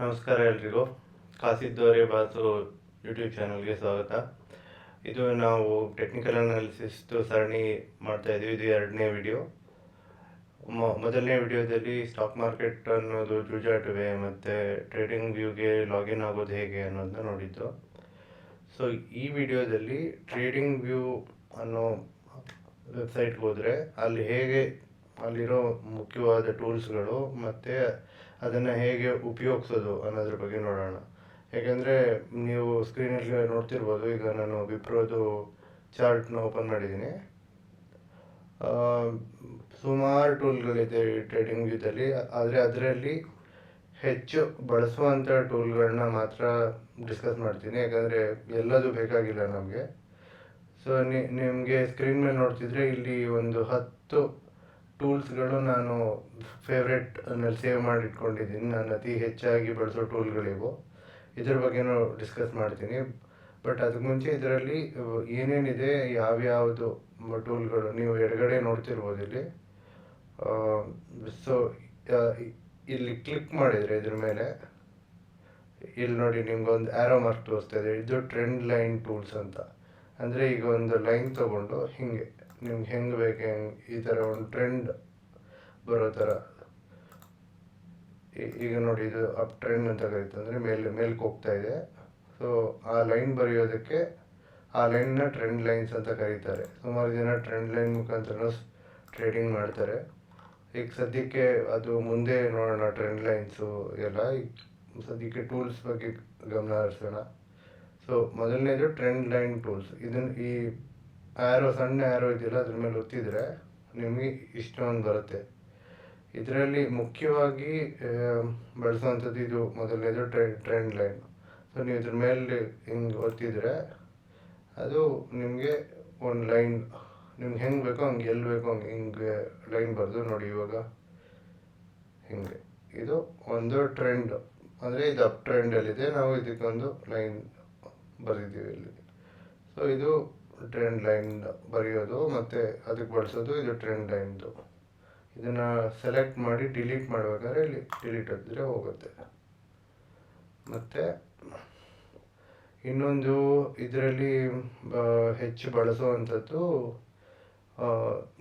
ನಮಸ್ಕಾರ ಎಲ್ರಿಗೂ. ಕಾಸಿದ್ದವರೇ ಬಾತು ಯೂಟ್ಯೂಬ್ ಚಾನಲ್ಗೆ ಸ್ವಾಗತ. ಇದು ನಾವು ಟೆಕ್ನಿಕಲ್ ಅನಾಲಿಸಿಸ್ದು ಸರಣಿ ಮಾಡ್ತಾ ಇದ್ದೀವಿ. ಇದು ಎರಡನೇ ವಿಡಿಯೋ ಮೊದಲನೇ ವಿಡಿಯೋದಲ್ಲಿ ಸ್ಟಾಕ್ ಮಾರ್ಕೆಟ್ ಅನ್ನೋದು ಜೂಜಾಟವೆ ಮತ್ತು ಟ್ರೇಡಿಂಗ್ ವ್ಯೂಗೆ ಲಾಗಿನ್ ಆಗೋದು ಹೇಗೆ ಅನ್ನೋದನ್ನ ನೋಡಿದ್ದು. ಸೊ ಈ ವಿಡಿಯೋದಲ್ಲಿ ಟ್ರೇಡಿಂಗ್ ವ್ಯೂ ಅನ್ನೋ ವೆಬ್ಸೈಟ್ಗೆ ಹೋದರೆ ಅಲ್ಲಿ ಹೇಗೆ ಅಲ್ಲಿರೋ ಮುಖ್ಯವಾದ ಟೂಲ್ಸ್ಗಳು ಮತ್ತು ಅದನ್ನು ಹೇಗೆ ಉಪಯೋಗಿಸೋದು ಅನ್ನೋದ್ರ ಬಗ್ಗೆ ನೋಡೋಣ. ಯಾಕೆಂದರೆ ನೀವು ಸ್ಕ್ರೀನಲ್ಲಿ ನೋಡ್ತಿರ್ಬೋದು, ಈಗ ನಾನು ವಿಪ್ರೋದು ಚಾರ್ಟ್ನ ಓಪನ್ ಮಾಡಿದ್ದೀನಿ. ಸುಮಾರು ಟೂಲ್ಗಳಿದೆ ಟ್ರೇಡಿಂಗ್ ವ್ಯೂದಲ್ಲಿ ಆದರೆ ಅದರಲ್ಲಿ ಹೆಚ್ಚು ಬಳಸುವಂಥ ಟೂಲ್ಗಳನ್ನ ಮಾತ್ರ ಡಿಸ್ಕಸ್ ಮಾಡ್ತೀನಿ. ಯಾಕಂದರೆ ಎಲ್ಲದೂ ಬೇಕಾಗಿಲ್ಲ ನಮಗೆ. ಸೊ ನಿಮಗೆ ಸ್ಕ್ರೀನ್ ಮೇಲೆ ನೋಡ್ತಿದ್ರೆ ಇಲ್ಲಿ ಒಂದು ಹತ್ತು ಟೂಲ್ಸ್ಗಳು ನಾನು ಫೇವ್ರೆಟ್ನಲ್ಲಿ ಸೇವ್ ಮಾಡಿ ಇಟ್ಕೊಂಡಿದ್ದೀನಿ ನಾನು ಅತಿ ಹೆಚ್ಚಾಗಿ ಬಳಸೋ ಟೂಲ್ಗಳಿವು. ಇದ್ರ ಬಗ್ಗೆನೂ ಡಿಸ್ಕಸ್ ಮಾಡ್ತೀನಿ. ಬಟ್ ಅದಕ್ಕೆ ಮುಂಚೆ ಇದರಲ್ಲಿ ಏನೇನಿದೆ, ಯಾವ್ಯಾವುದು ಟೂಲ್ಗಳು ನೀವು ಎಡಗಡೆ ನೋಡ್ತಿರ್ಬೋದು ಇಲ್ಲಿ. ಸೊ ಇಲ್ಲಿ ಕ್ಲಿಕ್ ಮಾಡಿದರೆ ಇದ್ರ ಮೇಲೆ, ಇಲ್ಲಿ ನೋಡಿ ನಿಮ್ಗೊಂದು ಆ್ಯರೋ ಮಾರ್ಕ್ ತೋರಿಸ್ತಾ ಇದೆ. ಇದು ಟ್ರೆಂಡ್ ಲೈನ್ ಟೂಲ್ಸ್ ಅಂತ. ಅಂದರೆ ಈಗ ಒಂದು ಲೈನ್ ತಗೊಂಡು ಹಿಂಗೆ. ನಿಮ್ಗೆ ಹೆಂಗೆ ಬೇಕು ಹೆಂಗೆ ಈ ಥರ ಒಂದು ಟ್ರೆಂಡ್ ಬರೋ ಥರ. ಈಗ ನೋಡಿ ಇದು ಅಪ್ ಟ್ರೆಂಡ್ ಅಂತ ಕರೀತು ಅಂದರೆ ಮೇಲೆ ಮೇಲ್ಗೆ ಹೋಗ್ತಾ ಇದೆ. ಸೊ ಆ ಲೈನ್ ಬರೆಯೋದಕ್ಕೆ ಆ ಲೈನ್ನ ಟ್ರೆಂಡ್ ಲೈನ್ಸ್ ಅಂತ ಕರೀತಾರೆ. ಸುಮಾರು ಜನ ಟ್ರೆಂಡ್ ಲೈನ್ ಮುಖಾಂತರ ಟ್ರೇಡಿಂಗ್ ಮಾಡ್ತಾರೆ. ಈಗ ಸದ್ಯಕ್ಕೆ ಅದು ಮುಂದೆ ನೋಡೋಣ ಟ್ರೆಂಡ್ ಲೈನ್ಸು ಎಲ್ಲ. ಈಗ ಸದ್ಯಕ್ಕೆ ಟೂಲ್ಸ್ ಬಗ್ಗೆ ಗಮನ ಹರಿಸೋಣ. ಸೊ ಮೊದಲನೇದು ಟ್ರೆಂಡ್ ಲೈನ್ ಟೂಲ್ಸ್ ಇದನ್ನು ಈ ಆ್ಯರೋ ಸಣ್ಣ ಆ್ಯರೋ ಇದೆಯಲ್ಲ, ಅದ್ರ ಮೇಲೆ ಒತ್ತಿದರೆ ನಿಮಗೆ ಇಷ್ಟೊಂದು ಬರುತ್ತೆ. ಇದರಲ್ಲಿ ಮುಖ್ಯವಾಗಿ ಬಳಸುವಂಥದ್ದು ಇದು ಮೊದಲನೇದು ಟ್ರೆಂಡ್ ಟ್ರೆಂಡ್ ಲೈನ್. ಸೊ ನೀವು ಇದ್ರ ಮೇಲೆ ಹಿಂಗೆ ಒತ್ತಿದರೆ ಅದು ನಿಮಗೆ ಒಂದು ಲೈನ್, ನಿಮ್ಗೆ ಹೆಂಗೆ ಬೇಕೋ ಹಂಗೆ, ಎಲ್ಲಿ ಬೇಕೋ ಹಂಗೆ, ಹಿಂಗೆ ಲೈನ್ ಬರೆದು ನೋಡಿ ಇವಾಗ ಹಿಂಗೆ. ಇದು ಒಂದು ಟ್ರೆಂಡ್. ಅಂದರೆ ಇದು ಅಪ್ ಟ್ರೆಂಡಲ್ಲಿದೆ, ನಾವು ಇದಕ್ಕೊಂದು ಲೈನ್ ಬರೆದಿದ್ದೀವಿ ಇಲ್ಲಿ. ಸೊ ಇದು ಟ್ರೆಂಡ್ ಲೈನ್ ಬರೆಯೋದು ಮತ್ತು ಅದಕ್ಕೆ ಬಳಸೋದು ಇದು ಟ್ರೆಂಡ್ ಲೈನ್ದು ಇದನ್ನು ಸೆಲೆಕ್ಟ್ ಮಾಡಿ ಡಿಲೀಟ್ ಮಾಡಬೇಕಾದ್ರೆ ಇಲ್ಲಿ ಡಿಲೀಟ್ ಹೊತ್ತಿದ್ರೆ ಹೋಗುತ್ತೆ. ಮತ್ತು ಇನ್ನೊಂದು ಇದರಲ್ಲಿ ಹೆಚ್ಚು ಬಳಸುವಂಥದ್ದು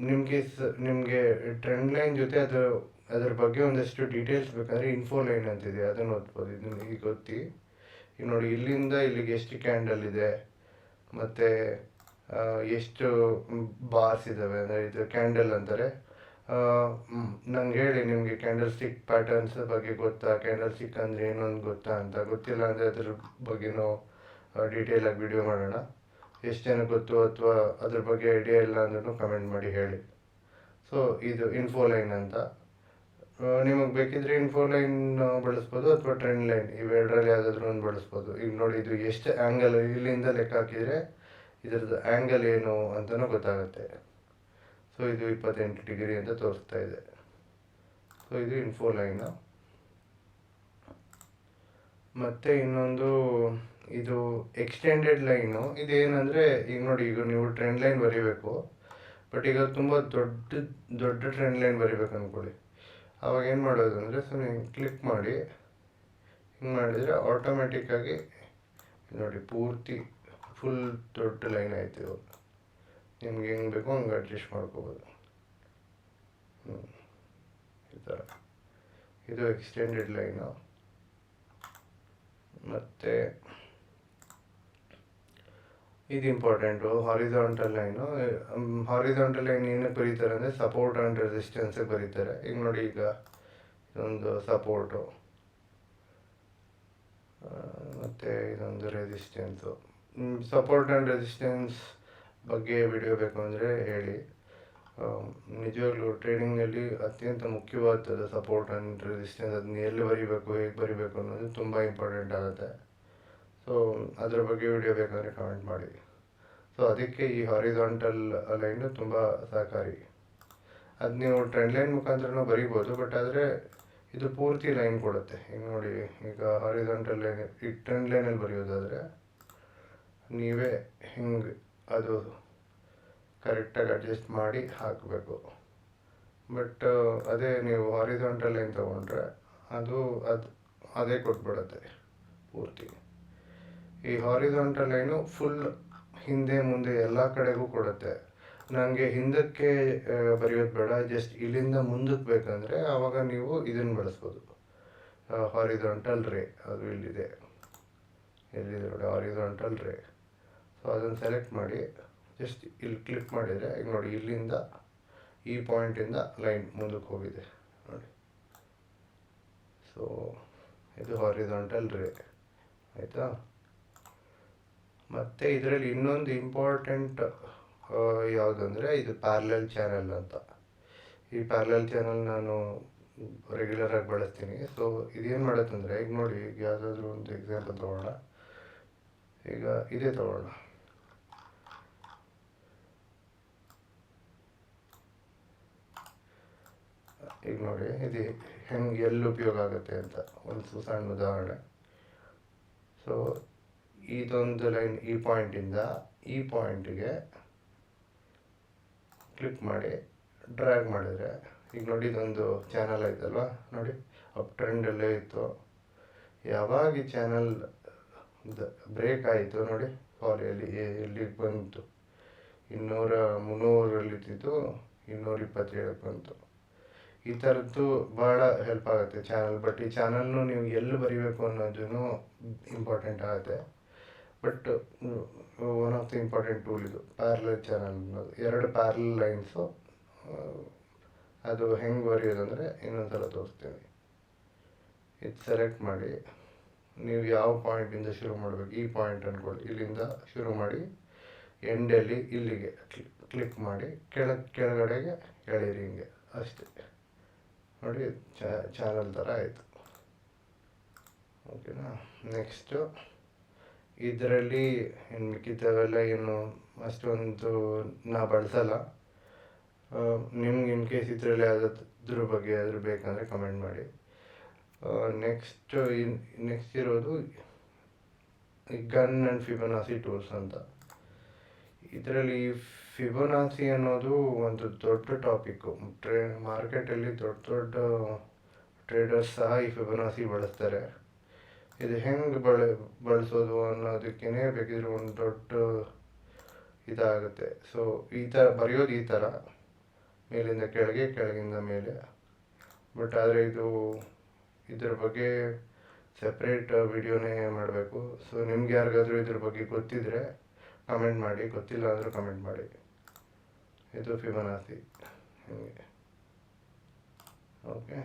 ನಿಮಗೆ ಸ, ನಿಮಗೆ ಟ್ರೆಂಡ್ ಲೈನ್ ಜೊತೆ ಅದು, ಅದರ ಬಗ್ಗೆ ಒಂದಷ್ಟು ಡೀಟೇಲ್ಸ್ ಬೇಕಾದರೆ ಇನ್ಫೋ ಲೈನ್ ಅಂತಿದೆ, ಅದನ್ನು ಓದ್ಬೋದು. ಇದು ನಿಮಗೆ ಗೊತ್ತಿ. ಈಗ ನೋಡಿ ಇಲ್ಲಿಂದ ಇಲ್ಲಿಗೆ ಎಷ್ಟು ಕ್ಯಾಂಡಲ್ ಇದೆ. ಮತ್ತು ಎಷ್ಟು ಬಾರ್ಸ್ ಇದ್ದಾವೆ ಅಂದರೆ ಇದು ಕ್ಯಾಂಡಲ್ ಅಂತಾರೆ. ನಂಗೆ ಹೇಳಿ ನಿಮಗೆ ಕ್ಯಾಂಡಲ್ ಸ್ಟಿಕ್ ಪ್ಯಾಟರ್ನ್ಸ್ ಬಗ್ಗೆ ಗೊತ್ತಾ? ಕ್ಯಾಂಡಲ್ ಸ್ಟಿಕ್ ಅಂದರೆ ಏನೊಂದು ಗೊತ್ತಾ ಅಂತ? ಗೊತ್ತಿಲ್ಲ ಅಂದರೆ ಅದ್ರ ಬಗ್ಗೆನೂ ಡೀಟೇಲಾಗಿ ವಿಡಿಯೋ ಮಾಡೋಣ. ಎಷ್ಟು ಜನ ಗೊತ್ತು ಅಥವಾ ಅದ್ರ ಬಗ್ಗೆ ಐಡಿಯಾ ಇಲ್ಲ ಅಂದ್ರೂ ಕಮೆಂಟ್ ಮಾಡಿ ಹೇಳಿ. ಸೊ ಇದು ಇನ್ಫೋ ಲೈನ್ ಅಂತ. ನಿಮಗೆ ಬೇಕಿದ್ರೆ ಇನ್ಫೋ ಲೈನ್ ಬಳಸ್ಬೋದು ಅಥವಾ ಟ್ರೆಂಡ್ ಲೈನ್ ಇವೆರಡರಲ್ಲಿ ಯಾವುದಾದ್ರೂ ಒಂದು ಬಳಸ್ಬೋದು. ಈಗ ನೋಡಿ, ಇದು ಎಷ್ಟು ಆ್ಯಂಗಲ್ ಇಲ್ಲಿಂದ ಲೆಕ್ಕ ಹಾಕಿದರೆ ಇದರದ್ದು ಆ್ಯಂಗಲ್ ಏನು ಅಂತಲೂ ಗೊತ್ತಾಗುತ್ತೆ. ಸೊ ಇದು ಇಪ್ಪತ್ತೆಂಟು ಡಿಗ್ರಿ ಅಂತ ತೋರಿಸ್ತಾ ಇದೆ. ಸೊ ಇದು ಇನ್ಫೋ ಲೈನ್ ಮತ್ತು ಇನ್ನೊಂದು, ಇದು ಎಕ್ಸ್ಟೆಂಡೆಡ್ ಲೈನು ಇದೇನಂದರೆ, ಈಗ ನೋಡಿ, ಈಗ ನೀವು ಟ್ರೆಂಡ್ ಲೈನ್ ಬರೀಬೇಕು. ಬಟ್ ಈಗ ತುಂಬ ದೊಡ್ಡ ದೊಡ್ಡ ಟ್ರೆಂಡ್ ಲೈನ್ ಬರಿಬೇಕು ಅಂದ್ಕೊಳ್ಳಿ. ಅವಾಗ ಏನು ಮಾಡೋದು ಅಂದರೆ ಸೊ ನೀವು ಕ್ಲಿಕ್ ಮಾಡಿ, ಹಿಂಗೆ ಮಾಡಿದರೆ ಆಟೋಮೆಟಿಕ್ಕಾಗಿ ನೋಡಿ, ಪೂರ್ತಿ ಫುಲ್ ದೊಡ್ಡ ಲೈನ್ ಆಯ್ತು ಇವಾಗ. ನಿಮ್ಗೆ ಹೆಂಗೆ ಬೇಕೋ ಹಂಗೆ ಅಡ್ಜಸ್ಟ್ ಮಾಡ್ಕೋಬೋದು. ಈ ಥರ ಇದು ಎಕ್ಸ್ಟೆಂಡೆಡ್ ಲೈನು ಮತ್ತು ಇದು important horizontal line horizontal line ಏನಕ್ಕೆ ಬರೀತಾರೆ ಅಂದರೆ ಸಪೋರ್ಟ್ ಆ್ಯಂಡ್ ರೆಸಿಸ್ಟೆನ್ಸಿಗೆ ಬರೀತಾರೆ ಈಗ ನೋಡಿ ಈಗ ಇದೊಂದು ಸಪೋರ್ಟು ಮತ್ತು ಇದೊಂದು ರೆಸಿಸ್ಟೆನ್ಸು ಸಪೋರ್ಟ್ ಆ್ಯಂಡ್ ರೆಸಿಸ್ಟೆನ್ಸ್ ಬಗ್ಗೆ ವಿಡಿಯೋ ಬೇಕು ಅಂದರೆ ಹೇಳಿ. ನಿಜವಾಗ್ಲೂ ಟ್ರೇಡಿಂಗಲ್ಲಿ ಅತ್ಯಂತ ಮುಖ್ಯವಾದ ಸಪೋರ್ಟ್ ಆ್ಯಂಡ್ ರೆಸಿಸ್ಟೆನ್ಸ್ ಅದನ್ನ ಎಲ್ಲಿ ಬರಿಬೇಕು, ಹೇಗೆ ಬರಿಬೇಕು ಅನ್ನೋದು ತುಂಬ ಇಂಪಾರ್ಟೆಂಟ್ ಆಗುತ್ತೆ. ಸೊ ಅದರ ಬಗ್ಗೆ ವಿಡಿಯೋ ಬೇಕಾದರೆ ಕಮೆಂಟ್ ಮಾಡಿ. ಸೊ ಅದಕ್ಕೆ ಈ ಹಾರಿಜಾಂಟಲ್ ಲೈನು ತುಂಬ ಸಹಕಾರಿ. ಅದು ನೀವು ಟ್ರೆಂಡ್ ಲೈನ್ ಮುಖಾಂತರನೂ ಬರಿಬೋದು ಬಟ್ ಆದರೆ ಇದು ಪೂರ್ತಿ ಲೈನ್ ಕೊಡುತ್ತೆ. ಈಗ ನೋಡಿ, ಈಗ ಹಾರಿಜಾಂಟಲ್ ಲೈನ್ ಈ ಟ್ರೆಂಡ್ ಲೈನಲ್ಲಿ ಬರೆಯೋದಾದರೆ ನೀವೇ ಹಿಂಗೆ ಅದು ಕರೆಕ್ಟಾಗಿ ಅಡ್ಜಸ್ಟ್ ಮಾಡಿ ಹಾಕಬೇಕು. ಬಟ್ ಅದೇ ನೀವು ಹಾರಿಜಾಂಟಲ್ ಏನು ತೊಗೊಂಡ್ರೆ ಅದು ಅದು, ಅದೇ ಕೊಟ್ಬಿಡುತ್ತೆ ಪೂರ್ತಿ. ಈ ಹಾರಿಜಾಂಟಲ್ ಏನು ಫುಲ್ ಹಿಂದೆ ಮುಂದೆ ಎಲ್ಲ ಕಡೆಗೂ ಕೊಡುತ್ತೆ. ನನಗೆ ಹಿಂದಕ್ಕೆ ಬರೆಯೋದು ಬೇಡ ಜಸ್ಟ್ ಇಲ್ಲಿಂದ ಮುಂದಕ್ಕೆ ಬೇಕಂದರೆ ಆವಾಗ ನೀವು ಇದನ್ನು ಬಳಸ್ಬೋದು. ಹಾರಿಜಾಂಟಲ್ ರೇ ಅದು ಇಲ್ಲಿದೆ ಎಲ್ಲಿದೆ ನೋಡಿ ಹಾರಿಜಾಂಟಲ್ ರೇ ಸೊ ಅದನ್ನು ಸೆಲೆಕ್ಟ್ ಮಾಡಿ ಜಸ್ಟ್ ಇಲ್ಲಿ ಕ್ಲಿಕ್ ಮಾಡಿದರೆ, ಈಗ ನೋಡಿ, ಇಲ್ಲಿಂದ ಈ ಪಾಯಿಂಟಿಂದ ಲೈನ್ ಮುಂದಕ್ಕೆ ಹೋಗಿದೆ. ನೋಡಿ. ಸೊ ಇದು ಹಾರಿಸಾಂಟಲ್ ರೇ ಆಯಿತಾ? ಮತ್ತು ಇದರಲ್ಲಿ ಇನ್ನೊಂದು ಇಂಪಾರ್ಟೆಂಟ್ ಯಾವುದಂದರೆ, ಇದು ಪ್ಯಾರ್ಲೆಲ್ ಚಾನಲ್ ಅಂತ. ಈ ಪ್ಯಾರ್ಲೆಲ್ ಚಾನಲ್ ನಾನು ರೆಗ್ಯುಲರಾಗಿ ಬಳಸ್ತೀನಿ. ಸೊ ಇದೇನು ಮಾಡುತ್ತಂದರೆ, ಈಗ ನೋಡಿ, ಈಗ ಯಾವುದಾದ್ರೂ ಒಂದು ಎಕ್ಸಾಂಪಲ್ ತೊಗೊಳ್ಳೋಣ ಈಗ ಇದೇ ತೊಗೊಳ್ಳೋಣ ಈಗ ನೋಡಿ, ಇದು ಹೆಂಗೆ ಎಲ್ಲಿ ಉಪಯೋಗ ಆಗುತ್ತೆ ಅಂತ, ಒಂದು ಸಣ್ಣ ಉದಾಹರಣೆ. ಸೊ ಇದೊಂದು ಲೈನ್ ಈ ಪಾಯಿಂಟಿಂದ ಈ ಪಾಯಿಂಟಿಗೆ ಕ್ಲಿಕ್ ಮಾಡಿ, ಡ್ರ್ಯಾಗ್ ಮಾಡಿದರೆ, ಈಗ ನೋಡಿ ಇದೊಂದು ಚಾನಲ್ ಆಯ್ತಲ್ವ ನೋಡಿ, ಅಪ್ ಟ್ರೆಂಡಲ್ಲೇ ಇತ್ತು. ಯಾವಾಗ ಈ ಚಾನಲ್ ಬ್ರೇಕ್ ಆಯಿತು ನೋಡಿ ಸಾರಿ ಎಲ್ಲಿ ಎಲ್ಲಿಗೆ ಬಂತು? ಇನ್ನೂರ ಮುನ್ನೂರಲ್ಲಿದ್ದು ಇನ್ನೂರ ಇಪ್ಪತ್ತೇಳಕ್ಕೆ ಬಂತು. ಈ ಥರದ್ದು ಭಾಳ ಹೆಲ್ಪ್ ಆಗುತ್ತೆ ಚಾನಲ್ ಬಟ್ ಈ ಚಾನಲ್ನು ನೀವು ಎಲ್ಲಿ ಬರಿಬೇಕು ಅನ್ನೋದೂ ಇಂಪಾರ್ಟೆಂಟ್ ಆಗುತ್ತೆ. But one of the important tool ಇದು ಪ್ಯಾರಲಲ್ ಚಾನಲ್ ಅನ್ನೋದು. ಎರಡು ಪ್ಯಾರಲ್ ಲೈನ್ಸು ಅದು ಹೆಂಗೆ ಬರೆಯೋದಂದರೆ ಇನ್ನೊಂದು ಸಲ ತೋರಿಸ್ತೀನಿ. ಇದು ಸೆಲೆಕ್ಟ್ ಮಾಡಿ, ನೀವು ಯಾವ ಪಾಯಿಂಟಿಂದ ಶುರು ಮಾಡಬೇಕು? ಈ ಪಾಯಿಂಟ್ ಅಂದ್ಕೊಳ್ಳಿ ಇಲ್ಲಿಂದ ಶುರು ಮಾಡಿ ಎಂಡಲ್ಲಿ ಇಲ್ಲಿಗೆ ಕ್ಲಿಕ್ ಮಾಡಿ ಕೆಳ ಕೆಳಗಡೆಗೆ ಎಳೀರಿ ಹಿಂಗೆ. ಅಷ್ಟೇ. ನೋಡಿ ಚಾನಲ್ ಥರ ಆಯಿತು. ಓಕೆನಾ ನೆಕ್ಸ್ಟು ಇದರಲ್ಲಿ ಇನ್ನು ಮಿಕ್ಕಿದ್ದವೆಲ್ಲ ಏನು ಅಷ್ಟೊಂದು ನಾ ಬಳಸಲ್ಲ. ನಿಮ್ಗೆ ಇನ್ ಕೇಸ್ ಇದರಲ್ಲಿ ಯಾವುದಾದ್ರ ಬಗ್ಗೆ ಯಾವ್ದಾದ್ರು ಬೇಕಂದರೆ ಕಮೆಂಟ್ ಮಾಡಿ. ನೆಕ್ಸ್ಟ್ ಇನ್ ನೆಕ್ಸ್ಟ್ ಇರೋದು ಗನ್ ಆ್ಯಂಡ್ ಫಿಬನಾಸಿ ಟೂಲ್ಸ್ ಅಂತ. ಇದರಲ್ಲಿ ಫಿಬೊನಾಸಿ ಅನ್ನೋದು ಒಂದು ದೊಡ್ಡ ಟಾಪಿಕ್ಕು ಟ್ರೇ ಮಾರ್ಕೆಟಲ್ಲಿ ದೊಡ್ಡ ದೊಡ್ಡ ಟ್ರೇಡರ್ಸ್ ಸಹ ಈ ಫಿಬೊನಾಸಿ ಬಳಸ್ತಾರೆ. ಇದು ಹೆಂಗೆ ಬಳ, ಬಳಸೋದು ಅನ್ನೋದಕ್ಕೇ ಬೇಕಿದ್ರೆ ಒಂದು ದೊಡ್ಡ ಇದಾಗುತ್ತೆ. ಸೊ ಈ ಥರ ಬರೆಯೋದು ಈ ಥರ ಮೇಲಿಂದ ಕೆಳಗೆ, ಕೆಳಗಿಂದ ಮೇಲೆ. ಬಟ್ ಆದರೆ ಇದು, ಇದ್ರ ಬಗ್ಗೆ ಸಪ್ರೇಟ್ ವಿಡಿಯೋನೇ ಮಾಡಬೇಕು. ಸೊ ನಿಮ್ಗೆ ಯಾರಿಗಾದರೂ ಇದ್ರ ಬಗ್ಗೆ ಗೊತ್ತಿದ್ದರೆ ಕಮೆಂಟ್ ಮಾಡಿ. ಗೊತ್ತಿಲ್ಲ ಅಂದರೂ ಕಮೆಂಟ್ ಮಾಡಿ. ಇದು ಫಿಬನಾಸಿ ಹೀಗೆ ಓಕೆ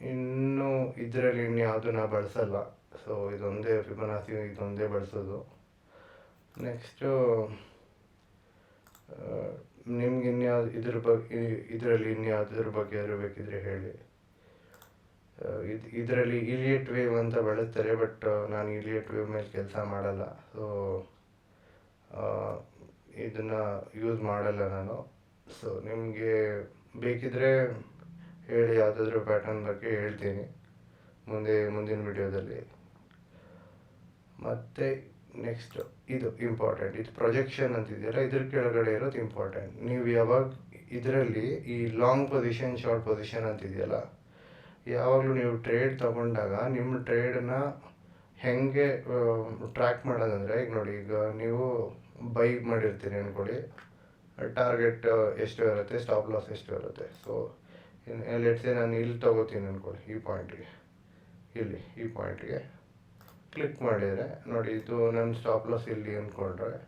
ಇನ್ನು ಇದರಲ್ಲಿ ಇನ್ಯಾವುದು ನಾ ಬಳಸಲ್ಲ ಸೊ ಇದೊಂದೇ ಫಿಬನಾಸಿ ಇದೊಂದೇ ಬಳಸೋದು ನೆಕ್ಸ್ಟು ನಿಮ್ಗೆ ಇನ್ಯಾವ್ದು ಇದ್ರ ಬಗ್ಗೆ ಇದರಲ್ಲಿ ಇನ್ಯಾವುದ್ರ ಬಗ್ಗೆ ಬೇಕಿದ್ರೆ ಹೇಳಿ ಇದು ಇದರಲ್ಲಿ ಇಲಿಯಟ್ ವೇವ್ ಅಂತ ಬಳಸ್ತಾರೆ ಬಟ್ ನಾನು ಇಲಿಯಟ್ ವೇವ್ ಮೇಲೆ ಕೆಲಸ ಮಾಡಲ್ಲ ಸೊ ಇದನ್ನು ಯೂಸ್ ಮಾಡಲ್ಲ ನಾನು. ಸೊ ನಿಮಗೆ ಬೇಕಿದ್ರೆ ಹೇಳಿ, ಯಾವುದಾದ್ರೂ ಪ್ಯಾಟರ್ನ್ ಬಗ್ಗೆ ಹೇಳ್ತೀನಿ. ಮುಂದೆ, ಮುಂದಿನ ವಿಡಿಯೋದಲ್ಲಿ ಮತ್ತು ನೆಕ್ಸ್ಟ್ ಇದು ಇಂಪಾರ್ಟೆಂಟ್ ಇದು ಪ್ರೊಜೆಕ್ಷನ್ ಅಂತಿದ್ದೀರಾ ಇದ್ರ ಕೆಳಗಡೆ ಇರೋದು ಇಂಪಾರ್ಟೆಂಟ್ ನೀವು ಯಾವಾಗ ಇದರಲ್ಲಿ ಈ ಲಾಂಗ್ ಪೊಸಿಷನ್ ಶಾರ್ಟ್ ಪೊಸಿಷನ್ ಅಂತಿದೆಯಲ್ಲ, ಯಾವಾಗಲೂ ನೀವು ಟ್ರೇಡ್ ತಗೊಂಡಾಗ ನಿಮ್ಮ ಟ್ರೇಡನ್ನ ಹೆಂಗೆ ಟ್ರ್ಯಾಕ್ ಮಾಡೋದಂದರೆ, ಈಗ ನೋಡಿ, ಈಗ ನೀವು ಬೈ ಮಾಡಿರ್ತೀನಿ ಅಂದ್ಕೊಳ್ಳಿ ಟಾರ್ಗೆಟ್ ಎಷ್ಟು ಇರುತ್ತೆ ಸ್ಟಾಪ್ ಲಾಸ್ ಎಷ್ಟು ಇರುತ್ತೆ. ಸೊ ಲೆಟ್ಸೆ ನಾನು ಇಲ್ಲಿ ತಗೋತೀನಿ ಅಂದ್ಕೊಳ್ಳಿ ಈ ಪಾಯಿಂಟ್ಗೆ ಇಲ್ಲಿ, ಈ ಪಾಯಿಂಟ್ಗೆ ಕ್ಲಿಕ್ ಮಾಡಿದರೆ, ನೋಡಿ, ಇದು ನನ್ನ ಸ್ಟಾಪ್ ಲಾಸ್ ಇಲ್ಲಿ ಅಂದ್ಕೊಂಡ್ರೆ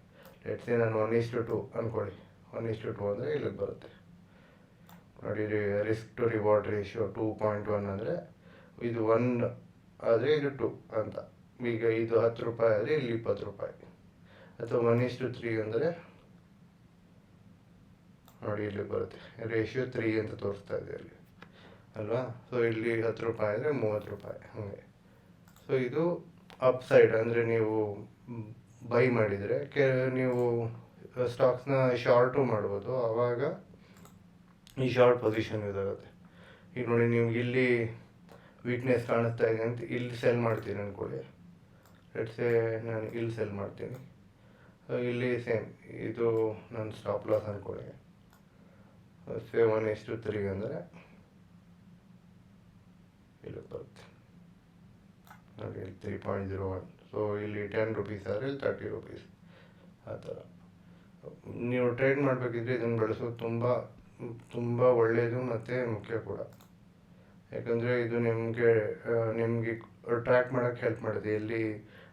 ಲೆಟ್ಸೆ ನಾನು ಒನ್ ಇಸ್ಟು ಟು ಅಂದ್ಕೊಳ್ಳಿ ಒನ್ ಇಷ್ಟು ಟು ಅಂದರೆ ಇಲ್ಲಿಗೆ ಬರುತ್ತೆ. ನೋಡಿ risk to reward ratio two point one ಅಂದರೆ, ಇದು ಒನ್ ಆದರೆ ಇದು ಟು ಅಂತ. ಈಗ ಇದು ಹತ್ತು ರೂಪಾಯಿ ಆದರೆ ಇಲ್ಲಿ ಇಪ್ಪತ್ತು ರೂಪಾಯಿ. ಅಥವಾ ಒನ್ ಇಸ್ಟು ತ್ರೀ ಅಂದರೆ ನೋಡಿ ಇಲ್ಲಿ ಬರುತ್ತೆ. ರೇಷಿಯೋ ತ್ರೀ ಅಂತ ತೋರಿಸ್ತಾ ಇದೆ ಅಲ್ಲಿ. ಅಲ್ವಾ? ಸೊ ಇಲ್ಲಿ ಹತ್ತು ರೂಪಾಯಿ ಅಂದರೆ ಮೂವತ್ತು ರೂಪಾಯಿ. ಹಾಗೆ. ಸೊ ಇದು ಅಪ್ ಸೈಡ್ ಅಂದರೆ ನೀವು ಬೈ ಮಾಡಿದರೆ, ಕೆ, ನೀವು ಸ್ಟಾಕ್ಸ್ನ ಶಾರ್ಟು ಮಾಡ್ಬೋದು. ಆವಾಗ ಈ ಶಾರ್ಟ್ ಪೊಸಿಷನ್ ಇದಾಗುತ್ತೆ. ಈಗ ನೋಡಿ ನಿಮ್ಗೆ ಇಲ್ಲಿ ವೀಕ್ನೆಸ್ ಕಾಣಿಸ್ತಾ ಇದೆ ಅಂತ ಇಲ್ಲಿ ಸೆಲ್ ಮಾಡ್ತೀನಿ ಅಂದ್ಕೊಳ್ಳಿ ಲೆಟ್ಸೆ ನಾನು ಇಲ್ಲಿ ಸೆಲ್ ಮಾಡ್ತೀನಿ. ಇಲ್ಲಿ ಸೇಮ್ ಇದು ನನ್ನ ಸ್ಟಾಪ್ ಲಾಸ್ ಅಂದ್ಕೊಳ್ಳಿ ಸೇಮ್ ಒನ್ ಎಷ್ಟು ತ್ರೀ ಅಂದರೆ ಇಲ್ಲಿ ಬರುತ್ತೆ. ನೋಡಿ, ಇಲ್ಲಿ three point zero one so ಇಲ್ಲಿ ಟೆನ್ ರುಪೀಸ್ ಆದರೆ ಇಲ್ಲಿ ತರ್ಟಿ ರುಪೀಸ್ ಆ ಥರ. ನೀವು ಟ್ರೇಡ್ ಮಾಡಬೇಕಿದ್ರೆ ಇದನ್ನು ಬಳಸೋದು ತುಂಬ ತುಂಬ ಒಳ್ಳೆಯದು ಮತ್ತು ಮುಖ್ಯ ಕೂಡ. ಯಾಕಂದರೆ ಇದು ನಿಮಗೆ ನಿಮಗೆ ಟ್ರ್ಯಾಕ್ ಮಾಡೋಕ್ಕೆ ಹೆಲ್ಪ್ ಮಾಡುತ್ತೆ. ಎಲ್ಲಿ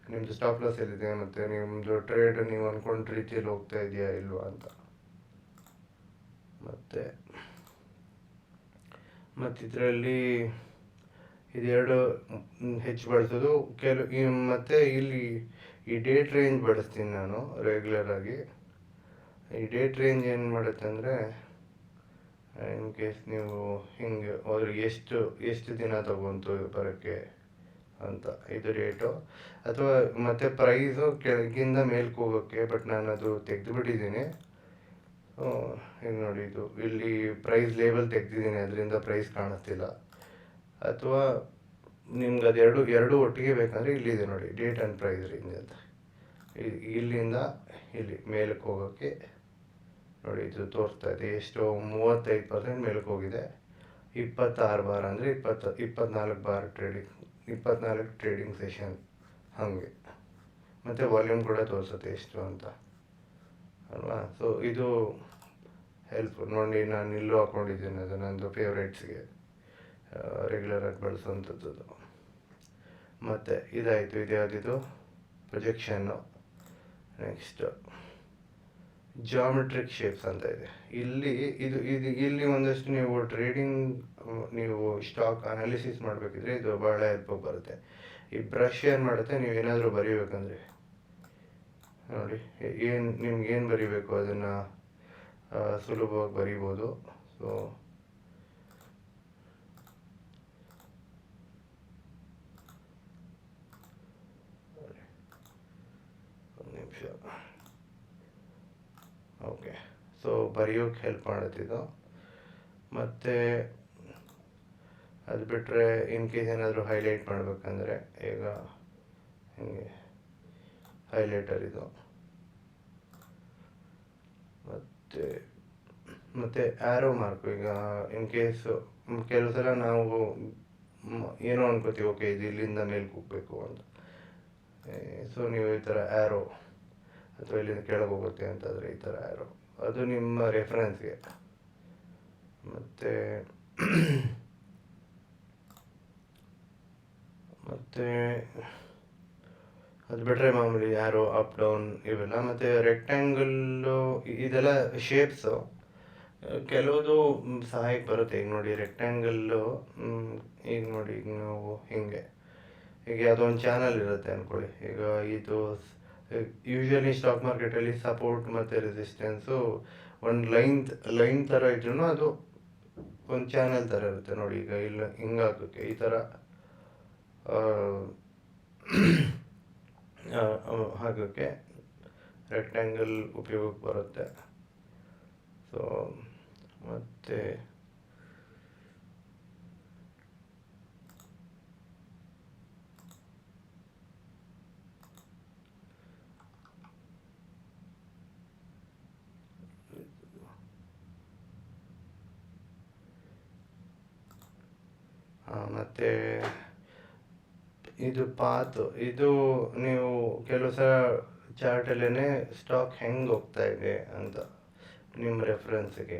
ನಿಮ್ಮದು ಸ್ಟಾಪ್ ಲಾಸ್ ಎಲ್ಲಿದೆ ಮತ್ತು ನಿಮ್ಮದು ಟ್ರೇಡ್ ನೀವು ಅಂದ್ಕೊಂಡ ರೀತಿಯಲ್ಲಿ ಹೋಗ್ತಾ ಇದೆಯಾ ಇಲ್ವಾ ಅಂತ. ಮತ್ತು ಮತ್ತು ಇದರಲ್ಲಿ ಇದೆರಡು ಹೆಚ್ಚು ಬಳಸೋದು ಕೆಲವು ಮತ್ತು ಇಲ್ಲಿ ಈ ಡೇಟ್ ರೇಂಜ್ ಬಳಸ್ತೀನಿ ನಾನು ರೆಗ್ಯುಲರ್ ಆಗಿ. ಈ ಡೇಟ್ ರೇಂಜ್ ಏನು ಮಾಡುತ್ತೆ ಅಂದರೆ ಇನ್ ಕೇಸ್ ನೀವು ಹಿಂಗೆ ಅವ್ರಿಗೆ ಎಷ್ಟು ಎಷ್ಟು ದಿನ ತಗೊಂತು ಬರೋಕ್ಕೆ? ಅಂತ. ಇದು ರೇಟು ಅಥವಾ ಮತ್ತು ಪ್ರೈಸು ಕೆಳಗಿಂದ ಮೇಲ್ಕ್ಕೆ ಹೋಗೋಕ್ಕೆ ಬಟ್ ನಾನು ಅದು ತೆಗೆದುಬಿಟ್ಟಿದ್ದೀನಿ ಈಗ ನೋಡಿ ಇದು. ಇಲ್ಲಿ ಪ್ರೈಸ್ ಲೇಬಲ್ ತೆಗೆದಿದ್ದೀನಿ ಅದರಿಂದ ಪ್ರೈಸ್ ಕಾಣಿಸ್ತಿಲ್ಲ ಅಥವಾ ನಿಮ್ಗೆ ಅದೆರಡು ಎರಡು ಒಟ್ಟಿಗೆ ಬೇಕಂದರೆ ಇಲ್ಲಿದೆ ನೋಡಿ ಡೇಟ್ ಆ್ಯಂಡ್ ಪ್ರೈಸ್ ರೇಂಜ್ ಅಂತ. ಇಲ್ಲಿಂದ ಇಲ್ಲಿ ಮೇಲಕ್ಕೆ ಹೋಗೋಕ್ಕೆ, ನೋಡಿ ಇದು ತೋರಿಸ್ತಾ ಇದೆ. ಎಷ್ಟು? ಮೂವತ್ತೈದು ಪರ್ಸೆಂಟ್ ಮೇಲಕ್ಕೆ ಹೋಗಿದೆ. ಇಪ್ಪತ್ತಾರು ಬಾರ್ ಅಂದರೆ ಇಪ್ಪತ್ತು, ಇಪ್ಪತ್ನಾಲ್ಕು ಬಾರ್ ಟ್ರೇಡಿಂಗ್ ಇಪ್ಪತ್ನಾಲ್ಕು ಟ್ರೇಡಿಂಗ್ ಸೆಷನ್ ಹಾಗೆ. ಮತ್ತು ವಾಲ್ಯೂಮ್ ಕೂಡ ತೋರಿಸುತ್ತೆ ಎಷ್ಟು ಅಂತ. ಅಲ್ವಾ? ಸೊ ಇದು ಹೆಲ್ಪ್ ನೋಡಿ ನಾನು ಇಲ್ಲೂ ಹಾಕ್ಕೊಂಡಿದ್ದೀನಿ ಅದು ನನ್ನದು ಫೇವ್ರೇಟ್ಸ್ಗೆ ರೆಗ್ಯುಲರಾಗಿ ಬಳಸುವಂಥದ್ದು ಮತ್ತು ಇದಾಯಿತು ಇದು ಯಾವುದಿದು ಪ್ರೊಜೆಕ್ಷನ್ನು ನೆಕ್ಸ್ಟ್ ಜಾಮೆಟ್ರಿಕ್ ಶೇಪ್ಸ್ ಅಂತ ಇದೆ. ಇಲ್ಲಿ ಇದು ಇದು ಇಲ್ಲಿ ಒಂದಷ್ಟು ನೀವು ಟ್ರೇಡಿಂಗ್ ನೀವು ಸ್ಟಾಕ್ ಅನಾಲಿಸಿಸ್ ಮಾಡಬೇಕಿದ್ರೆ ಇದು ಭಾಳ ಹೆಲ್ಪ್ ಬರುತ್ತೆ. ಈ ಬ್ರಷ್ ಏನು ಮಾಡುತ್ತೆ? ನೀವು ಏನಾದರೂ ಬರೀಬೇಕಂದ್ರೆ. ನೋಡಿ, ಏನು ನಿಮ್ಗೆ ಏನು ಬರಿಬೇಕು? ಅದನ್ನು ಸುಲಭವಾಗಿ ಬರಿಬೋದು. ಸೊ ಒಂದು ನಿಮಿಷ ಓಕೆ ಸೊ ಬರೆಯೋಕ್ಕೆ ಹೆಲ್ಪ್ ಮಾಡುತ್ತಿದ್ದು ಮತ್ತು ಅದು ಬಿಟ್ಟರೆ ಇನ್ ಕೇಸ್ ಏನಾದರೂ ಹೈಲೈಟ್ ಮಾಡಬೇಕಂದ್ರೆ ಈಗ ಹಿಂಗೆ ಹೈಲೈಟರ್ ಇದು. ಮತ್ತು ಮತ್ತು ಆ್ಯರೋ ಮಾರ್ಕು ಈಗ ಇನ್ ಕೇಸು ಕೆಲವು ಸಲ ನಾವು ಏನೋ ಅನ್ಕೋತೀವಿ ಓಕೆ ಇದು ಇಲ್ಲಿಂದ ಮೇಲೆ ಹೋಗ್ಬೇಕು ಅಂತ. ಸೊ ನೀವು ಈ ಥರ ಆ್ಯರೋ ಅಥವಾ ಇಲ್ಲಿಂದ ಕೆಳಗೆ ಹೋಗುತ್ತೆ ಅಂತಂದರೆ ಈ ಥರ ಆ್ಯರೋ ಅದು ನಿಮ್ಮ ರೆಫರೆನ್ಸ್ಗೆ ಮತ್ತು ಮತ್ತು ಅದು ಬಿಟ್ಟರೆ ಮಾಮೂಲಿ ಯಾರೋ ಅಪ್ ಡೌನ್ ಇವೆಲ್ಲ. ಮತ್ತು ರೆಕ್ಟ್ಯಾಂಗಲ್ಲು ಇದೆಲ್ಲ ಶೇಪ್ಸು ಕೆಲವುದು ಸಹಾಯಕ್ಕೆ ಬರುತ್ತೆ. ಈಗ ನೋಡಿ ರೆಕ್ಟ್ಯಾಂಗಲ್ಲು ಈಗ ನೋಡಿ ಈಗ ನಾವು ಹಿಂಗೆ. ಈಗ ಯಾವುದೋ ಒಂದು ಚಾನಲ್ ಇರುತ್ತೆ ಅಂದ್ಕೊಳ್ಳಿ ಈಗ ಇದು ಯೂಶ್ವಲಿ ಸ್ಟಾಕ್ ಮಾರ್ಕೆಟಲ್ಲಿ ಸಪೋರ್ಟ್ ಮತ್ತು ರೆಸಿಸ್ಟೆನ್ಸು ಒಂದು ಲೈನ್ ಲೈನ್ ಥರ ಇದ್ರೂ ಅದು ಒಂದು ಚಾನಲ್ ಥರ ಇರುತ್ತೆ ನೋಡಿ ಈಗ ಇಲ್ಲ ಹಿಂಗಾಕೋಕ್ಕೆ ಈ ಥರ ಹಾಕೋಕ್ಕೆ ರೆಕ್ಟ್ಯಾಂಗಲ್ ಉಪಯೋಗಕ್ಕೆ ಬರುತ್ತೆ. ಸೊ ಮತ್ತು ಮತ್ತು ಇದು ಪಾತ್. ಇದು ನೀವು ಕೆಲವು ಸಲ ಚಾರ್ಟಲ್ಲೇ ಸ್ಟಾಕ್ ಹೆಂಗೆ ಹೋಗ್ತಾ ಇದೆ ಅಂತ ನಿಮ್ಮ ರೆಫರೆನ್ಸ್ಗೆ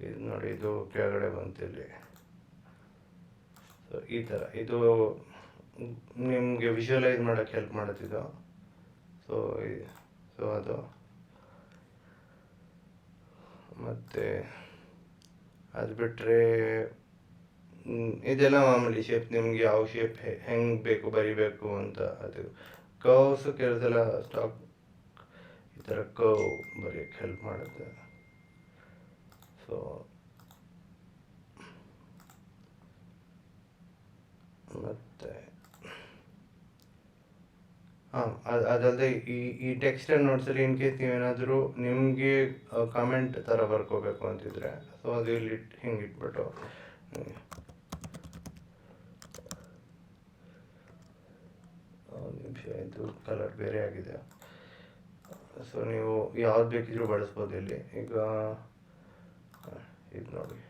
ಇದು ನೋಡಿ, ಇದು ಕೆಳಗಡೆ ಬಂತಿಲ್ಲಿ ಸೊ ಈ ಥರ ಇದು ನಿಮಗೆ ವಿಜುವಲೈಸ್ ಮಾಡೋಕ್ಕೆ ಹೆಲ್ಪ್ ಮಾಡುತ್ತಿದ್ದು ಸೊ ಸೊ ಅದು. ಮತ್ತು ಅದು ಬಿಟ್ಟರೆ ಇದೆಲ್ಲ ಮಾಮೂಲಿ ಶೇಪ್ ನಿಮ್ಗೆ ಯಾವ ಶೇಪ್ ಹೆಂಗೆ ಬೇಕು, ಬರಿಬೇಕು ಅಂತ ಅದು. ಕರ್ವ್ಸ್ ಕೆಲಸಲ್ಲ ಸಲ ಸ್ಟಾಕ್ ಈ ಥರ ಕರ್ವ್ ಬರೆಯೋಕ್ಕೆ ಹೆಲ್ಪ್ ಮಾಡುತ್ತೆ. ಸೊ ಮತ್ತು, ಹಾಂ ಅದು ಅದಲ್ಲದೆ ಈ ಈ ಟೆಕ್ಸ್ಟ್ ಆ್ಯಂಡ್ ನೋಟ್ಸಲ್ಲಿ ಇನ್ ಕೇಸ್ ನೀವೇನಾದರೂ ನಿಮಗೆ ಕಾಮೆಂಟ್ ಥರ ಬರ್ಕೋಬೇಕು ಅಂತಿದ್ರೆ ಸೊ ಅದು ಇಲ್ಲಿ, ಹಿಂಗೆ ಇಟ್ಬಿಟ್ಟು ನಿಮಿಷ ಇದು ಕಲರ್ ಬೇರೆ ಆಗಿದೆ. ಸೊ ನೀವು ಯಾವ್ದು ಬೇಕಿದ್ರು ಬಳಸ್ಬೋದು ಇಲ್ಲಿ. ಈಗ, ಇದು ನೋಡಿ.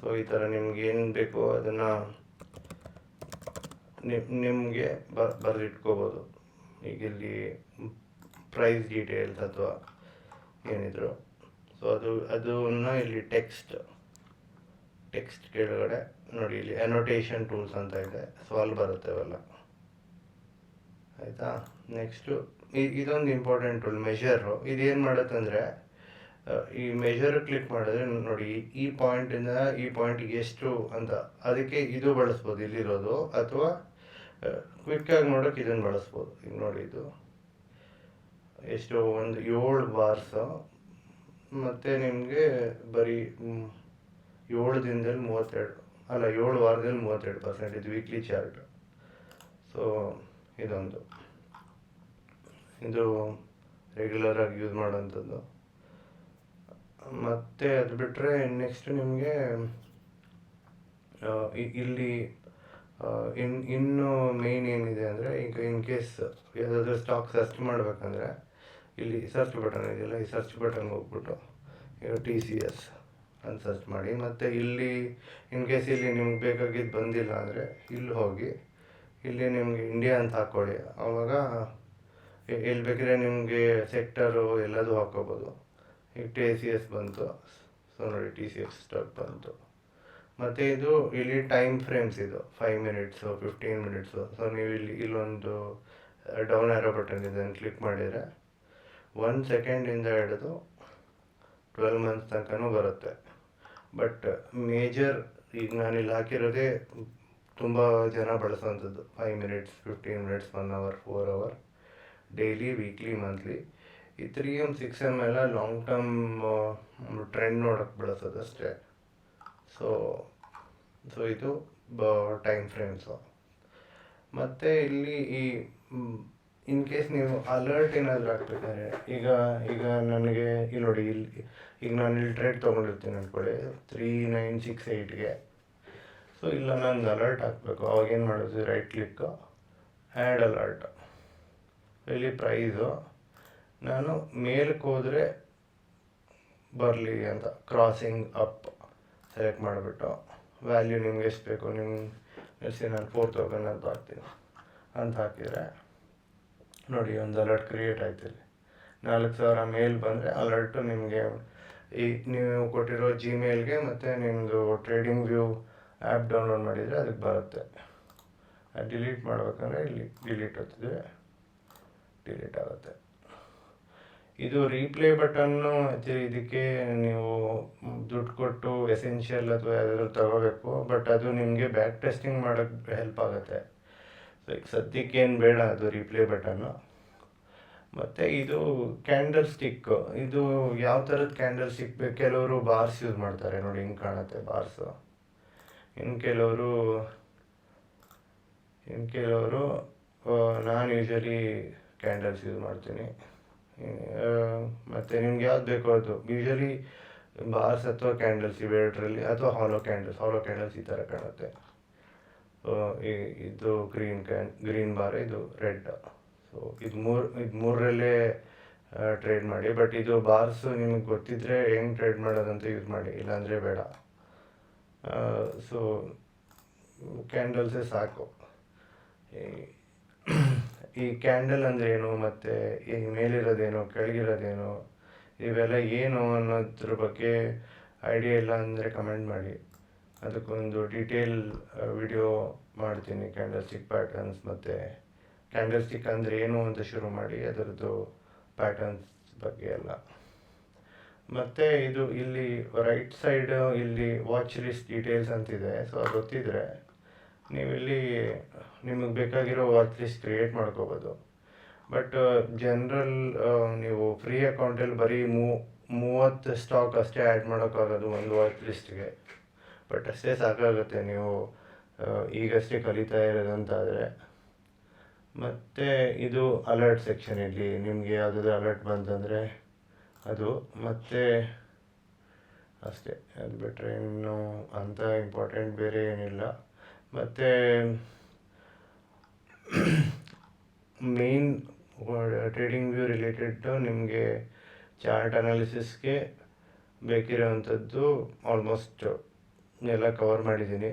ಸೊ ಈ ಥರ ನಿಮ್ಗೆ ಏನು ಬೇಕೋ ಅದನ್ನು ನಿಮ್, ನಿಮಗೆ ಬರ್ ಬರೆದಿಟ್ಕೋಬೋದು. ಈಗ ಇಲ್ಲಿ ಪ್ರೈಸ್ ಡೀಟೇಲ್ಸ್ ಅಥವಾ ಏನಿದ್ರು. ಸೊ ಅದು, ಅದನ್ನು ಇಲ್ಲಿ ಟೆಕ್ಸ್ಟ್ ಟೆಕ್ಸ್ಟ್ ಕೆಳಗಡೆ ನೋಡಿ, ಇಲ್ಲಿ ಅನೋಟೇಷನ್ ಟೂಲ್ಸ್ ಅಂತ ಇದೆ. ಸೊ ಅಲ್ಲಿ ಬರುತ್ತೆ ಅವೆಲ್ಲ. ಆಯಿತಾ? ನೆಕ್ಸ್ಟು ಇದೊಂದು ಇಂಪಾರ್ಟೆಂಟ್ ಟೂಲ್ ಮೆಷರು ಇದೇನು ಮಾಡುತ್ತಂದರೆ ಈ ಮೆಷರ್ ಕ್ಲಿಕ್ ಮಾಡಿದ್ರೆ ನೋಡಿ, ಈ ಪಾಯಿಂಟಿಂದ ಈ ಪಾಯಿಂಟಿಗೆ ಎಷ್ಟು ಅಂತ. ಅದಕ್ಕೆ ಇದು ಬಳಸ್ಬೋದು ಇಲ್ಲಿರೋದು. ಅಥವಾ ಕ್ವಿಕ್ಕಾಗಿ ನೋಡೋಕೆ ಇದನ್ನು ಬಳಸ್ಬೋದು. ಈಗ ನೋಡಿ ಇದು. ಎಷ್ಟು, ಒಂದು ಏಳು ಬಾರ್ಸು ಮತ್ತು ನಿಮಗೆ ಬರೀ ಏಳು ದಿನದಲ್ಲಿ ಮೂವತ್ತೆರಡು, ಅಲ್ಲ ಏಳು ವಾರದಲ್ಲಿ ಮೂವತ್ತೆರಡು ಪರ್ಸೆಂಟ್ ಇದು ವೀಕ್ಲಿ ಚಾರ್ಟ್ ಸೊ ಇದೊಂದು. ಇದು ರೆಗ್ಯುಲರಾಗಿ ಯೂಸ್ ಮಾಡೋಂಥದ್ದು ಮತ್ತು ಅದು ಬಿಟ್ಟರೆ ನೆಕ್ಸ್ಟ್ ನಿಮಗೆ ಇಲ್ಲಿ ಇನ್, ಇನ್ನು ಮೇಯ್ನ್ ಏನಿದೆ ಅಂದರೆ ಈಗ ಇನ್ ಕೇಸ್ ಯಾವುದಾದ್ರೂ ಸ್ಟಾಕ್ ಅಷ್ಟು ಮಾಡಬೇಕಂದ್ರೆ ಇಲ್ಲಿ ಸರ್ಚ್ ಬಟನ್ ಇದೆಯಲ್ಲ, ಈ ಸರ್ಚ್ ಬಟನ್ ಹೋಗ್ಬಿಟ್ಟು ಟಿ ಸಿ ಎಸ್ ಅಂತ ಸರ್ಚ್ ಮಾಡಿ. ಮತ್ತು ಇಲ್ಲಿ ಇನ್ ಕೇಸ್ ಇಲ್ಲಿ ನಿಮ್ಗೆ ಬೇಕಾಗಿದ್ದು ಬಂದಿಲ್ಲ ಅಂದರೆ ಇಲ್ಲಿ ಹೋಗಿ, ಇಲ್ಲಿ ನಿಮಗೆ ಇಂಡಿಯಾ ಅಂತ ಹಾಕ್ಕೊಳ್ಳಿ ಆವಾಗ ಎಲ್ಲಿ ಬೇಕಿದ್ರೆ ನಿಮಗೆ ಸೆಕ್ಟರು ಎಲ್ಲದೂ ಹಾಕ್ಕೋಬೋದು ಈಗ ಟಿ ಸಿ ಎಸ್ ಬಂತು. ಸೊ ನೋಡಿ ಟಿ ಸಿ ಎಸ್ ಸ್ಟಾಕ್ ಬಂತು. ಮತ್ತು ಇದು ಇಲ್ಲಿ ಟೈಮ್ ಫ್ರೇಮ್ಸ್ ಇದು. Five minutes fifteen minutes so ನೀವು ಇಲ್ಲಿ ಇಲ್ಲೊಂದು ಡೌನ್ ಆರೋ ಬಟನ್ ಇದನ್ನು ಕ್ಲಿಕ್ ಮಾಡಿದರೆ ಒನ್ ಸೆಕೆಂಡಿಂದ ಹಿಡಿದು ಟ್ವೆಲ್ ಮಂತ್ಸ್ ತನಕನೂ ಬರುತ್ತೆ. ಬಟ್ ಮೇಜರ್ ಈಗ ನಾನು ಇಲ್ಲಿ ಹಾಕಿರೋದೇ ತುಂಬ ಜನ ಬಳಸೋವಂಥದ್ದು five minutes fifteen minutes one hour four hour daily weekly monthly ಈ ತ್ರೀ ಎಂ ಸಿಕ್ಸ್ ಎಂ ಎಲ್ಲ ಲಾಂಗ್ ಟರ್ಮ್ ಟ್ರೆಂಡ್ ನೋಡೋಕ್ಕೆ ಬಳಸೋದು ಅಷ್ಟೇ. ಸೊ ಸೊ ಇದು ಟೈಮ್ ಫ್ರೇಮ್ಸು ಮತ್ತು ಇಲ್ಲಿ ಈ ಇನ್ ಕೇಸ್ ನೀವು ಅಲರ್ಟ್ ಏನಾದರೂ ಹಾಕ್ಬೇಕಾದ್ರೆ, ಈಗ ಈಗ ನನಗೆ ಇಲ್ಲಿ ನೋಡಿ ಇಲ್ಲಿ ಈಗ ನಾನು ಇಲ್ಲಿ ಟ್ರೇಡ್ ತೊಗೊಂಡಿರ್ತೀನಿ ಅಂದ್ಕೊಳ್ಳಿ ತ್ರೀ ನೈನ್ ಸಿಕ್ಸ್ ಏಯ್ಟ್ಗೆ ಸೊ ಇಲ್ಲ ನಂದು ಅಲರ್ಟ್ ಹಾಕಬೇಕು. ಅವಾಗ ಏನು ಮಾಡೋದು? ರೈಟ್ ಕ್ಲಿಕ್ಕು ಆ್ಯಡ್ ಅಲರ್ಟ್ ಇಲ್ಲಿ ಪ್ರೈಸು ನಾನು ಮೇಲಕ್ಕೆ ಹೋದರೆ ಬರಲಿ ಅಂತ ಕ್ರಾಸಿಂಗ್ ಅಪ್ ಸೆಲೆಕ್ಟ್ ಮಾಡಿಬಿಟ್ಟು. ವ್ಯಾಲ್ಯೂ ನಿಮ್ಗೆ ಎಷ್ಟು ಬೇಕು? ನಿಮ್ಮ ಎಷ್ಟು ನಾನು ಫೋರ್ ತೌಸಂಡ್ ಅಂತ ಹಾಕ್ತೀನಿ. ಅಂತ ಹಾಕಿದರೆ ನೋಡಿ, ಒಂದು ಅಲರ್ಟ್ ಕ್ರಿಯೇಟ್ ಆಯ್ತು ಇಲ್ಲಿ. ನಾಲ್ಕು ಸಾವಿರ ಮೇಲ್ ಬಂದರೆ ಅಲರ್ಟು ನಿಮಗೆ ಈ ನೀವು ಕೊಟ್ಟಿರೋ ಜಿಮೇಲ್ಗೆ ಮತ್ತು ನಿಮ್ಮದು ಟ್ರೇಡಿಂಗ್ ವ್ಯೂ ಆ್ಯಪ್ ಡೌನ್ಲೋಡ್ ಮಾಡಿದರೆ ಅದಕ್ಕೆ ಬರುತ್ತೆ. ಅದು ಡಿಲೀಟ್ ಮಾಡ್ಬೇಕಂದ್ರೆ ಇಲ್ಲಿ ಡಿಲೀಟ್ ಹೊತ್ತಿದ್ರೆ ಡಿಲೀಟ್ ಆಗುತ್ತೆ. ಇದು ರೀಪ್ಲೇ ಬಟನ್ನು ಇದಕ್ಕೆ ನೀವು ದುಡ್ಡು ಕೊಟ್ಟು ಎಸೆನ್ಷಿಯಲ್ ಅಥವಾ ಯಾವುದಾದ್ರು ತಗೋಬೇಕು ಬಟ್ ಅದು ನಿಮಗೆ ಬ್ಯಾಕ್ ಟೆಸ್ಟಿಂಗ್ ಮಾಡೋಕ್ಕೆ ಹೆಲ್ಪ್ ಆಗುತ್ತೆ. ಸೊ ಸದ್ಯಕ್ಕೇನು ಬೇಡ, ಅದು ರಿಪ್ಲೇ ಬಟನ್ನು ಮತ್ತು ಇದು ಕ್ಯಾಂಡಲ್ ಸ್ಟಿಕ್ ಇದು ಯಾವ ಥರದ ಕ್ಯಾಂಡಲ್ ಸ್ಟಿಕ್ ಬೇಕು? ಕೆಲವರು ಬಾರ್ಸ್ ಯೂಸ್ ಮಾಡ್ತಾರೆ. ನೋಡಿ, ಹಿಂಗೆ ಕಾಣುತ್ತೆ ಬಾರ್ಸು ಇನ್ನು ಕೆಲವರು ಇನ್ನು ಕೆಲವರು ನಾನು ಯೂಶಲಿ ಕ್ಯಾಂಡಲ್ಸ್ ಯೂಸ್ ಮಾಡ್ತೀನಿ. ಮತ್ತು ನಿಮ್ಗೆ ಯಾವ್ದು ಬೇಕೋ ಅದು. ಯೂಶಲಿ ಬಾರ್ಸ್ ಅಥವಾ ಕ್ಯಾಂಡಲ್ಸ್ ಇವೆರಡರಲ್ಲಿ ಅಥವಾ ಹಾಲೋ ಕ್ಯಾಂಡಲ್ಸ್ ಹಾಲೋ ಕ್ಯಾಂಡಲ್ಸ್ ಈ ಥರ ಕಾಣುತ್ತೆ. ಇದು ಗ್ರೀನ್ ಕ್ಯಾನ್ ಗ್ರೀನ್ ಬಾರ್ ಇದು ರೆಡ್ ಸೊ ಇದು ಮೂರು, ಇದು ಮೂರರಲ್ಲೇ ಟ್ರೇಡ್ ಮಾಡಿ. ಬಟ್ ಇದು ಬಾರ್ಸ್ ನಿಮಗೆ ಗೊತ್ತಿದ್ದರೆ ಹೆಂಗೆ ಟ್ರೇಡ್ ಮಾಡೋದಂತ ಯೂಸ್ ಮಾಡಿ. ಇಲ್ಲಾಂದರೆ ಬೇಡ. ಸೊ ಕ್ಯಾಂಡಲ್ಸೇ ಸಾಕು. ಈ- ಈ ಕ್ಯಾಂಡಲ್ ಅಂದರೆ ಏನು ಮತ್ತು ಈ ಮೇಲಿರೋದೇನು? ಕೆಳಗಿರೋದೇನು? ಇವೆಲ್ಲ ಏನು ಅನ್ನೋದ್ರ ಬಗ್ಗೆ ಐಡಿಯಾ ಇಲ್ಲ ಅಂದರೆ ಕಮೆಂಟ್ ಮಾಡಿ. ಅದಕ್ಕೊಂದು ಡೀಟೇಲ್ ವಿಡಿಯೋ ಮಾಡ್ತೀನಿ. ಕ್ಯಾಂಡಲ್ ಸ್ಟಿಕ್ ಪ್ಯಾಟರ್ನ್ಸ್ ಮತ್ತು ಕ್ಯಾಂಡಲ್ ಸ್ಟಿಕ್ ಅಂದರೆ ಏನು ಅಂತ ಶುರು ಮಾಡಿ, ಅದರದ್ದು ಪ್ಯಾಟರ್ನ್ಸ್ ಬಗ್ಗೆ ಎಲ್ಲ. ಮತ್ತು ಇದು ಇಲ್ಲಿ ರೈಟ್ ಸೈಡ್ ಇಲ್ಲಿ ವಾಚ್ ಲಿಸ್ಟ್ ಡೀಟೇಲ್ಸ್ ಅಂತಿದೆ. ಸೊ ಅದು ಗೊತ್ತಿದ್ರೆ ನೀವು ಇಲ್ಲಿ ನಿಮಗೆ ಬೇಕಾಗಿರೋ ವಾಚ್ ಲಿಸ್ಟ್ ಕ್ರಿಯೇಟ್ ಮಾಡ್ಕೋಬೋದು. ಬಟ್ ಜನರಲ್ ನೀವು ಫ್ರೀ ಅಕೌಂಟಲ್ಲಿ ಬರೀ ಮೂವತ್ತು ಸ್ಟಾಕ್ ಅಷ್ಟೇ ಆ್ಯಡ್ ಮಾಡೋಕ್ಕಾಗೋದು ಒಂದು ವಾಚ್ ಲಿಸ್ಟ್ಗೆ ಬಟ್ ಅಷ್ಟೇ ಸಾಕಾಗುತ್ತೆ ನೀವು ಈಗಷ್ಟೇ ಕಲಿತಾ ಇರೋದಂತಾದರೆ. ಮತ್ತು ಇದು ಅಲರ್ಟ್ ಸೆಕ್ಷನ್ ಇಲ್ಲಿ, ನಿಮಗೆ ಯಾವುದಾದ್ರೂ ಅಲರ್ಟ್ ಬಂತಂದರೆ ಅದು. ಮತ್ತು ಅಷ್ಟೇ, ಅದು ಬಿಟ್ಟರೆ ಇನ್ನು ಅಂಥ ಇಂಪಾರ್ಟೆಂಟ್ ಬೇರೆ ಏನಿಲ್ಲ. ಮತ್ತು ಮೇನ್ ಟ್ರೇಡಿಂಗ್ ವ್ಯೂ ರಿಲೇಟೆಡ್ ನಿಮಗೆ ಚಾರ್ಟ್ ಅನಾಲಿಸಿಸ್ಗೆ ಬೇಕಿರೋವಂಥದ್ದು ಆಲ್ಮೋಸ್ಟ್ ಎಲ್ಲ ಕವರ್ ಮಾಡಿದ್ದೀನಿ.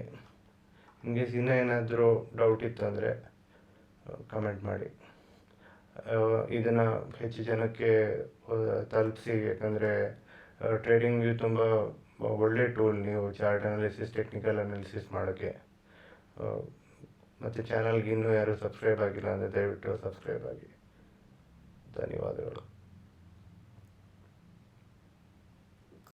ನಿಮಗೆ ಇನ್ನೂ ಏನಾದರೂ ಡೌಟ್ ಇತ್ತಂದರೆ ಕಮೆಂಟ್ ಮಾಡಿ. ಇದನ್ನು ಹೆಚ್ಚು ಜನಕ್ಕೆ ತಲುಪಿಸಿ, ಯಾಕಂದರೆ ಟ್ರೇಡಿಂಗ್ ತುಂಬ ಒಳ್ಳೆ ಟೂಲ್ ನೀವು ಚಾರ್ಟ್ ಅನಾಲಿಸಿಸ್ ಟೆಕ್ನಿಕಲ್ ಅನಾಲಿಸಿಸ್ ಮಾಡೋಕ್ಕೆ. ಮತ್ತು ಚಾನಲ್ಗೆ ಇನ್ನೂ ಯಾರು ಸಬ್ಸ್ಕ್ರೈಬ್ ಆಗಿಲ್ಲ ಅಂದರೆ ದಯವಿಟ್ಟು ಸಬ್ಸ್ಕ್ರೈಬ್ ಆಗಿ. ಧನ್ಯವಾದಗಳು.